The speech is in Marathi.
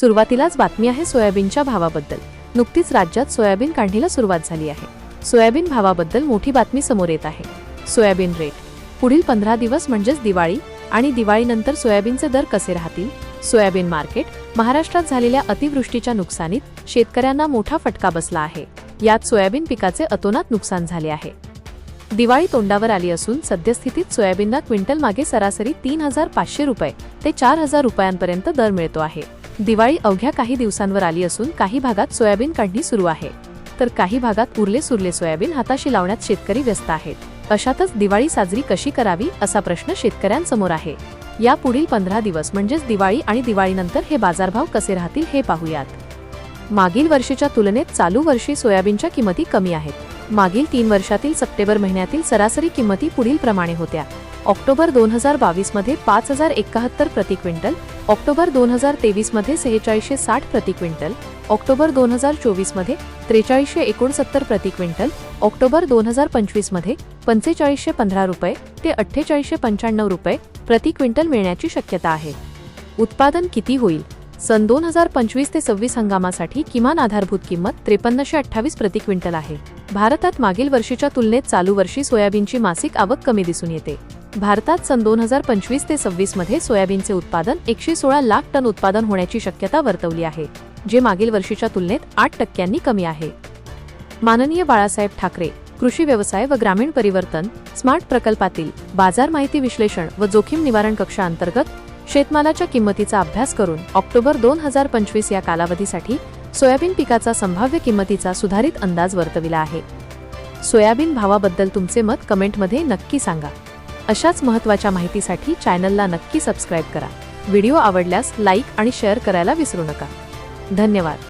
सुरुवातीलाच बातमी आहे सोयाबीनच्या भावाबद्दल. नुकतीच राज्यात सोयाबीन काढणीला सुरुवात झाली आहे. सोयाबीन भावाबद्दल मोठी बातमी समोर येत आहे. Soybean rate. पुढील पंधरा दिवस म्हणजेच दिवाळी आणि दिवाळीनंतर सोयाबीनचे दर कसे राहतील? सोयाबीन मार्केट महाराष्ट्रात झालेल्या अतिवृष्टीच्या नुकसानीत शेतकऱ्यांना मोठा फटका बसला आहे. यात सोयाबीन पिकाचे अतोनात नुकसान झाले आहे. दिवाळी तोंडावर आली असून सद्यस्थितीत सोयाबीनला क्विंटल मागे सरासरी तीन हजार पाचशे रुपये ते चार हजार रुपयांपर्यंत दर मिळतो आहे. दिवाळी अवघ्या काही दिवसांवर आली असून काही भागात सोयाबीन काढणी सुरू आहे. तर काही भागात उरले सुरले सोयाबीन हाताशी लावण्यात शेतकरी व्यस्त आहेत. अशातच दिवाळी साजरी कशी करावी असा प्रश्न शेतकऱ्यांसमोर आहे. या पुढील पंधरा दिवस म्हणजेच दिवाळी आणि दिवाळीनंतर हे बाजारभाव कसे राहतील हे पाहूयात. मागील वर्षीच्या तुलनेत चालू वर्षी सोयाबीनच्या किंमती कमी आहेत. मागील तीन वर्षातील सप्टेंबर महिन्यातील सरासरी किंमती पुढील प्रमाणे होत्या. ऑक्टोबर दोन हजार बावीसमध्ये पाच हजार एकाहत्तर प्रति क्विंटल ऑक्टोबर दोन हजार तेवीसमध्ये सेहेचाळीसशे साठ प्रति क्विंटल ऑक्टोबर दोन हजार चोवीसमध्ये त्रेचाळीसशे एकोणसत्तर प्रति क्विंटल ऑक्टोबर दोन हजार पंचवीसमध्ये पंचेचाळीसशे पंधरा रुपये ते अठ्ठेचाळीसशे पंच्याण्णव रुपये प्रति क्विंटल मिळण्याची शक्यता आहे. उत्पादन किती होईल? सन दोन हजार पंचवीस ते सव्वीस हंगामासाठी किमान आधारभूत किंमत त्रेपन्नशे अठ्ठावीस प्रति क्विंटल आहे. भारतात मागील वर्षीच्या तुलनेत चालू वर्षी सोयाबीनची मासिक आवक कमी दिसून येते. भारतात सन दोन हजार पंचवीस ते सव्वीसमध्ये सोयाबीनचे उत्पादन एकशे सोळा लाख टन उत्पादन होण्याची शक्यता वर्तवली आहे जे मागील वर्षीच्या तुलनेत आठ टक्क्यांनी कमी आहे. माननीय बाळासाहेब ठाकरे कृषी व्यवसाय व ग्रामीण परिवर्तन स्मार्ट प्रकल्पातील बाजार माहिती विश्लेषण व जोखीम निवारण कक्षाअंतर्गत शेतमालाच्या किंमतीचा अभ्यास करून ऑक्टोबर दोन हजार पंचवीस या कालावधीसाठी सोयाबीन पिकाचा संभाव्य किंमतीचा सुधारित अंदाज वर्तविला आहे. सोयाबीन भावाबद्दल तुमचे मत कमेंटमध्ये नक्की सांगा. अशाच महत्त्वाच्या माहितीसाठी चॅनलला नक्की सबस्क्राईब करा. व्हिडिओ आवडल्यास लाईक आणि शेअर करायला विसरू नका. धन्यवाद.